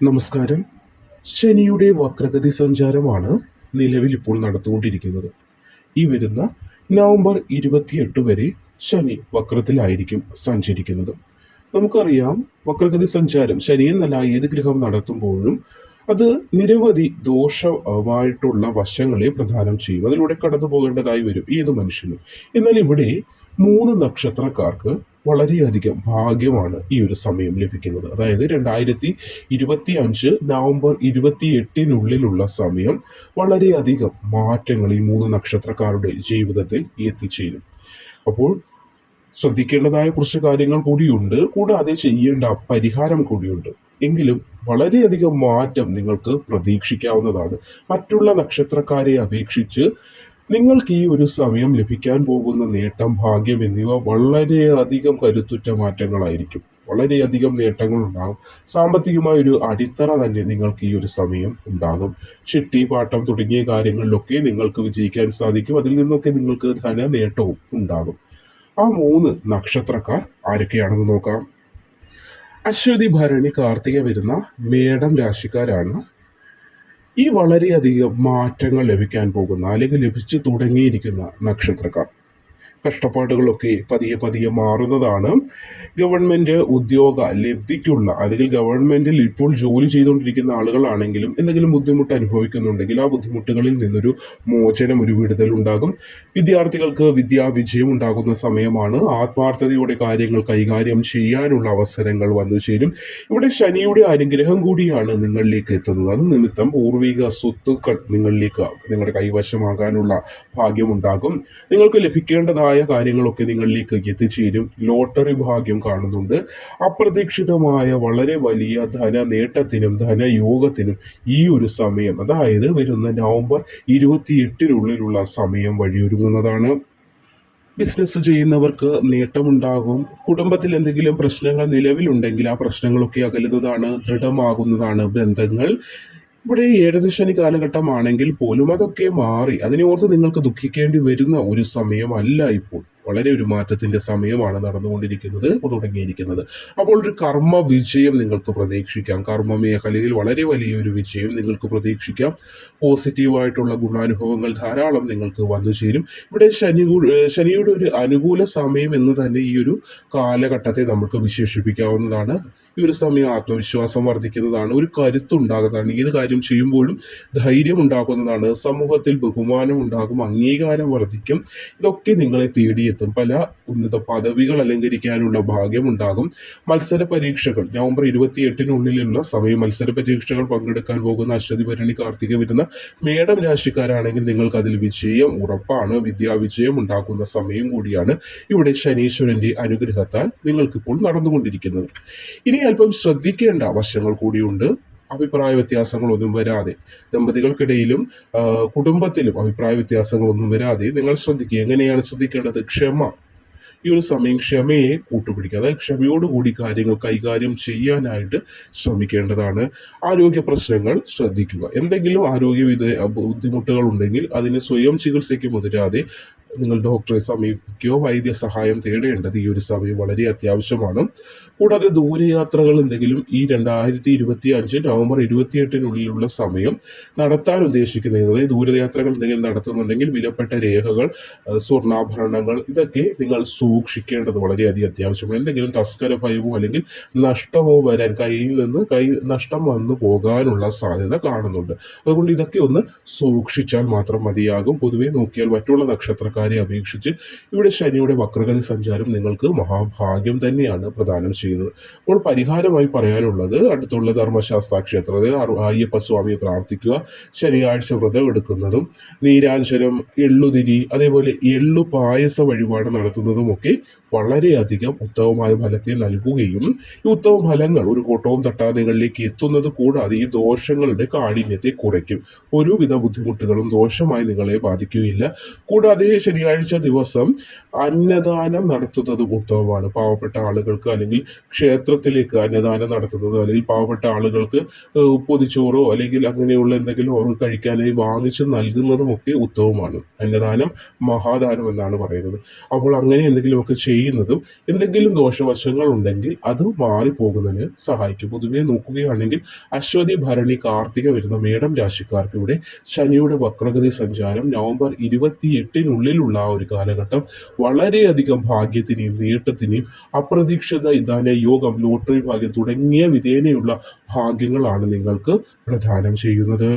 നമസ്കാരം. ശനിയുടെ വക്രഗതി സഞ്ചാരമാണ് നിലവിൽ ഇപ്പോൾ നടന്നുകൊണ്ടിരിക്കുന്നത്. ഈ വരുന്ന നവംബർ ഇരുപത്തിയെട്ട് വരെ ശനി വക്രത്തിലായിരിക്കും സഞ്ചരിക്കുന്നത്. നമുക്കറിയാം വക്രഗതി സഞ്ചാരം ശനി എന്നല്ല ഏത് ഗ്രഹം നടത്തുമ്പോഴും അത് നിരവധി ദോഷമായിട്ടുള്ള വശങ്ങളെ പ്രധാനം ചെയ്യും. അതിലൂടെ കടന്നു പോകേണ്ടതായി വരും ഏത് മനുഷ്യനും. എന്നാൽ ഇവിടെ മൂന്ന് നക്ഷത്രക്കാർക്ക് വളരെയധികം ഭാഗ്യമാണ് ഈ ഒരു സമയം ലഭിക്കുന്നത്. അതായത് രണ്ടായിരത്തി ഇരുപത്തി അഞ്ച് നവംബർ ഇരുപത്തി എട്ടിനുള്ളിലുള്ള സമയം വളരെയധികം മാറ്റങ്ങൾ ഈ മൂന്ന് നക്ഷത്രക്കാരുടെ ജീവിതത്തിൽ എത്തിച്ചേരും. അപ്പോൾ ശ്രദ്ധിക്കേണ്ടതായ കുറച്ച് കാര്യങ്ങൾ കൂടിയുണ്ട്. കൂടാതെ ചെയ്യേണ്ട പരിഹാരം കൂടിയുണ്ട്. എങ്കിലും വളരെയധികം മാറ്റം നിങ്ങൾക്ക് പ്രതീക്ഷിക്കാവുന്നതാണ്. മറ്റുള്ള നക്ഷത്രക്കാരെ അപേക്ഷിച്ച് നിങ്ങൾക്ക് ഈ ഒരു സമയം ലഭിക്കാൻ പോകുന്ന നേട്ടം ഭാഗ്യം എന്നിവ വളരെയധികം കരുത്തുറ്റ മാറ്റങ്ങളായിരിക്കും. വളരെയധികം നേട്ടങ്ങൾ ഉണ്ടാകും സാമ്പത്തികമായ ഒരു അടിത്തറ തന്നെ നിങ്ങൾക്ക് ഈ ഒരു സമയം ഉണ്ടാകും. ചിട്ടി പാട്ടം തുടങ്ങിയ കാര്യങ്ങളിലൊക്കെ നിങ്ങൾക്ക് വിജയിക്കാൻ സാധിക്കും. അതിൽ നിന്നൊക്കെ നിങ്ങൾക്ക് ധന നേട്ടവും ഉണ്ടാകും. ആ മൂന്ന് നക്ഷത്രക്കാർ ആരൊക്കെയാണെന്ന് നോക്കാം. അശ്വതി ഭരണി കാർത്തിക വരുന്ന മേടം രാശിക്കാരാണ്. ഈ വളരെയധികം മാറ്റങ്ങൾ ലഭിക്കാൻ പോകുന്ന അല്ലെങ്കിൽ ലഭിച്ചു തുടങ്ങിയിരിക്കുന്ന നക്ഷത്രക്കാർ. കഷ്ടപ്പാടുകളൊക്കെ പതിയെ പതിയെ മാറുന്നതാണ്. ഗവൺമെന്റ് ഉദ്യോഗ ലബ്ധിക്കുള്ള അല്ലെങ്കിൽ ഗവൺമെന്റിൽ ഇപ്പോൾ ജോലി ചെയ്തുകൊണ്ടിരിക്കുന്ന ആളുകളാണെങ്കിലും എന്തെങ്കിലും ബുദ്ധിമുട്ട് അനുഭവിക്കുന്നുണ്ടെങ്കിൽ ആ ബുദ്ധിമുട്ടുകളിൽ നിന്നൊരു മോചനം ഒരു വിടുതൽ ഉണ്ടാകും. വിദ്യാർത്ഥികൾക്ക് വിദ്യാവിജയം ഉണ്ടാകുന്ന സമയമാണ്. ആത്മാർത്ഥതയുടെ കാര്യങ്ങൾ കൈകാര്യം ചെയ്യാനുള്ള അവസരങ്ങൾ വന്നു ചേരും. ഇവിടെ ശനിയുടെ അനുഗ്രഹം കൂടിയാണ് നിങ്ങളിലേക്ക് എത്തുന്നത്. അത് നിമിത്തം പൂർവിക സ്വത്തുക്കൾ നിങ്ങളിലേക്ക് നിങ്ങളുടെ കൈവശമാകാനുള്ള ഭാഗ്യമുണ്ടാകും നിങ്ങൾക്ക് ലഭിക്കേണ്ടതായ കാര്യങ്ങളൊക്കെ നിങ്ങളിലേക്ക് എത്തിച്ചേരും. ലോട്ടറി ഭാഗ്യം കാണുന്നുണ്ട്. അപ്രതീക്ഷിതമായ വളരെ വലിയ ധന നേട്ടത്തിനും ധനയോഗത്തിനും ഈ ഒരു സമയം അതായത് വരുന്ന നവംബർ ഇരുപത്തിയെട്ടിനുള്ളിലുള്ള സമയം വഴിയൊരുങ്ങുന്നതാണ് ബിസിനസ് ചെയ്യുന്നവർക്ക് നേട്ടമുണ്ടാകും. കുടുംബത്തിൽ എന്തെങ്കിലും പ്രശ്നങ്ങൾ നിലവിലുണ്ടെങ്കിൽ ആ പ്രശ്നങ്ങളൊക്കെ അകലുന്നതാണ് ദൃഢമാകുന്നതാണ് ബന്ധങ്ങൾ. ഇവിടെ ഏഴരശനി കാലഘട്ടമാണെങ്കിൽ പോലും അതൊക്കെ മാറി. അതിനെ ഓർത്ത് നിങ്ങൾക്ക് ദുഃഖിക്കേണ്ടി വരുന്ന ഒരു സമയമല്ല ഇപ്പോൾ. വളരെ ഒരു മാറ്റത്തിന്റെ സമയമാണ് നടന്നുകൊണ്ടിരിക്കുന്നത് തുടങ്ങിയിരിക്കുന്നത്. അപ്പോൾ ഒരു കർമ്മ വിജയം നിങ്ങൾക്ക് പ്രതീക്ഷിക്കാം. കർമ്മ മേഖലയിൽ വളരെ വലിയൊരു വിജയം നിങ്ങൾക്ക് പ്രതീക്ഷിക്കാം. പോസിറ്റീവായിട്ടുള്ള ഗുണാനുഭവങ്ങൾ ധാരാളം നിങ്ങൾക്ക് വന്നു ചേരും. ഇവിടെ ശനി ശനിയുടെ ഒരു അനുകൂല സമയം എന്ന് തന്നെ ഈ ഒരു കാലഘട്ടത്തെ നമുക്ക് വിശേഷിപ്പിക്കാവുന്നതാണ്. ഈ ഒരു സമയം ആത്മവിശ്വാസം വർദ്ധിക്കുന്നതാണ്. ഒരു കരുത്തുണ്ടാകുന്നതാണ്. ഏത് കാര്യം ചെയ്യുമ്പോഴും ധൈര്യം ഉണ്ടാകുന്നതാണ്. സമൂഹത്തിൽ ബഹുമാനം ഉണ്ടാകും. അംഗീകാരം വർദ്ധിക്കും. ഇതൊക്കെ നിങ്ങളെ തേടിയെത്തും. പല ഉന്നത പദവികൾ അലങ്കരിക്കാനുള്ള ഭാഗ്യമുണ്ടാകും. മത്സര പരീക്ഷകൾ നവംബർ ഇരുപത്തിയെട്ടിനുള്ളിലുള്ള സമയ മത്സര പരീക്ഷകൾ പങ്കെടുക്കാൻ പോകുന്ന അശ്വതി ഭരണി കാർത്തിക വരുന്ന മേടം രാശിക്കാരാണെങ്കിൽ നിങ്ങൾക്ക് അതിൽ വിജയം ഉറപ്പാണ്. വിദ്യാവിജയം ഉണ്ടാക്കുന്ന സമയം കൂടിയാണ് ഇവിടെ ശനീശ്വരന്റെ അനുഗ്രഹത്താൽ നിങ്ങൾക്കിപ്പോൾ നടന്നുകൊണ്ടിരിക്കുന്നത്. ഇനി അല്പം ശ്രദ്ധിക്കേണ്ട വശങ്ങൾ കൂടിയുണ്ട്. അഭിപ്രായ വ്യത്യാസങ്ങളൊന്നും വരാതെ ദമ്പതികൾക്കിടയിലും കുടുംബത്തിലും അഭിപ്രായ വ്യത്യാസങ്ങളൊന്നും വരാതെ നിങ്ങൾ ശ്രദ്ധിക്കുക. എങ്ങനെയാണ് ശ്രദ്ധിക്കേണ്ടത്? ക്ഷമ. ഈ ഒരു സമയം ക്ഷമയെ കൂട്ടുപിടിക്കുക. അതായത് ക്ഷമയോടുകൂടി കാര്യങ്ങൾ കൈകാര്യം ചെയ്യാനായിട്ട് ശ്രമിക്കേണ്ടതാണ്. ആരോഗ്യ പ്രശ്നങ്ങൾ ശ്രദ്ധിക്കുക. എന്തെങ്കിലും ആരോഗ്യ ബുദ്ധിമുട്ടുകൾ ഉണ്ടെങ്കിൽ അതിന് സ്വയം ചികിത്സയ്ക്ക് മുതിരാതെ നിങ്ങൾ ഡോക്ടറെ സമീപിക്കുകയോ വൈദ്യസഹായം തേടേണ്ടത് ഈ ഒരു സമയം വളരെ അത്യാവശ്യമാണ്. കൂടാതെ ദൂരയാത്രകൾ എന്തെങ്കിലും ഈ രണ്ടായിരത്തി ഇരുപത്തി അഞ്ച് നവംബർ ഇരുപത്തിയെട്ടിനുള്ളിലുള്ള സമയം നടത്താൻ ഉദ്ദേശിക്കുന്നത് ദൂരയാത്രകൾ എന്തെങ്കിലും നടത്തുന്നുണ്ടെങ്കിൽ വിലപ്പെട്ട രേഖകൾ സ്വർണാഭരണങ്ങൾ ഇതൊക്കെ നിങ്ങൾ സൂക്ഷിക്കേണ്ടത് വളരെയധികം അത്യാവശ്യമാണ്. എന്തെങ്കിലും തസ്കര ഭയമോ അല്ലെങ്കിൽ നഷ്ടമോ വരാൻ കയ്യിൽ നിന്ന് കൈ നഷ്ടം വന്നു പോകാനുള്ള സാധ്യത കാണുന്നുണ്ട്. അതുകൊണ്ട് ഇതൊക്കെ ഒന്ന് സൂക്ഷിച്ചാൽ മാത്രം മതിയാകും. പൊതുവെ നോക്കിയാൽ മറ്റുള്ള നക്ഷത്രക്കാരെ അപേക്ഷിച്ച് ഇവിടെ ശനിയുടെ വക്രഗതി സഞ്ചാരം നിങ്ങൾക്ക് മഹാഭാഗ്യം തന്നെയാണ് പ്രദാനം ചെയ്യുന്നത്. അപ്പോൾ പരിഹാരമായി പറയാനുള്ളത് അടുത്തുള്ള ധർമ്മശാസ്ത്ര ക്ഷേത്രത്തിൽ അയ്യപ്പസ്വാമിയെ പ്രാർത്ഥിക്കുക ശനിയാഴ്ച വ്രതം എടുക്കുന്നതും നീരാഞ്ജനം എള്ളുതിരി അതേപോലെ എള്ളു പായസ വഴിപാട് നടത്തുന്നതുമൊക്കെ വളരെയധികം ഉത്തമമായ ഫലത്തെ നൽകുകയും ഈ ഉത്തമ ഫലങ്ങൾ ഒരു കൂട്ടവും തട്ടാതെ നിങ്ങളിലേക്ക് എത്തുന്നത് കൂടാതെ ഈ ദോഷങ്ങളുടെ കാഠിന്യത്തെ കുറയ്ക്കും. ഒരുവിധ ബുദ്ധിമുട്ടുകളും ദോഷമായി നിങ്ങളെ ബാധിക്കുകയില്ല. കൂടാതെ ശനിയാഴ്ച ദിവസം അന്നദാനം നടത്തുന്നത് ഉത്തമമാണ്. പാവപ്പെട്ട ആളുകൾക്ക് അല്ലെങ്കിൽ ക്ഷേത്രത്തിലേക്ക് അന്നദാനം നടത്തുന്നത് അല്ലെങ്കിൽ പാവപ്പെട്ട ആളുകൾക്ക് പൊതിച്ചോറോ അല്ലെങ്കിൽ അങ്ങനെയുള്ള എന്തെങ്കിലും അവർ കഴിക്കാനായി വാങ്ങിച്ച് നൽകുന്നതുമൊക്കെ ഉത്തമമാണ്. അന്നദാനം മഹാദാനം എന്നാണ് പറയുന്നത്. അപ്പോൾ അങ്ങനെ എന്തെങ്കിലുമൊക്കെ ചെയ്യുന്നതും എന്തെങ്കിലും ദോഷവശങ്ങൾ ഉണ്ടെങ്കിൽ അത് മാറിപ്പോകുന്നതിന് സഹായിക്കും. പൊതുവേ നോക്കുകയാണെങ്കിൽ അശ്വതി ഭരണി കാർത്തിക വരുന്ന മേടം രാശിക്കാർക്ക് ഇവിടെ ശനിയുടെ വക്രഗതി സഞ്ചാരം നവംബർ ഇരുപത്തിയെട്ടിനുള്ളിലുള്ള ആ ഒരു കാലഘട്ടം വളരെയധികം ഭാഗ്യത്തിനെയും നേട്ടത്തിനെയും അപ്രതീക്ഷിത ധന യോഗം ലോട്ടറി ഭാഗ്യം തുടങ്ങിയ വിധേനയുള്ള ഭാഗ്യങ്ങളാണ് നിങ്ങൾക്ക് പ്രദാനം ചെയ്യുന്നത്.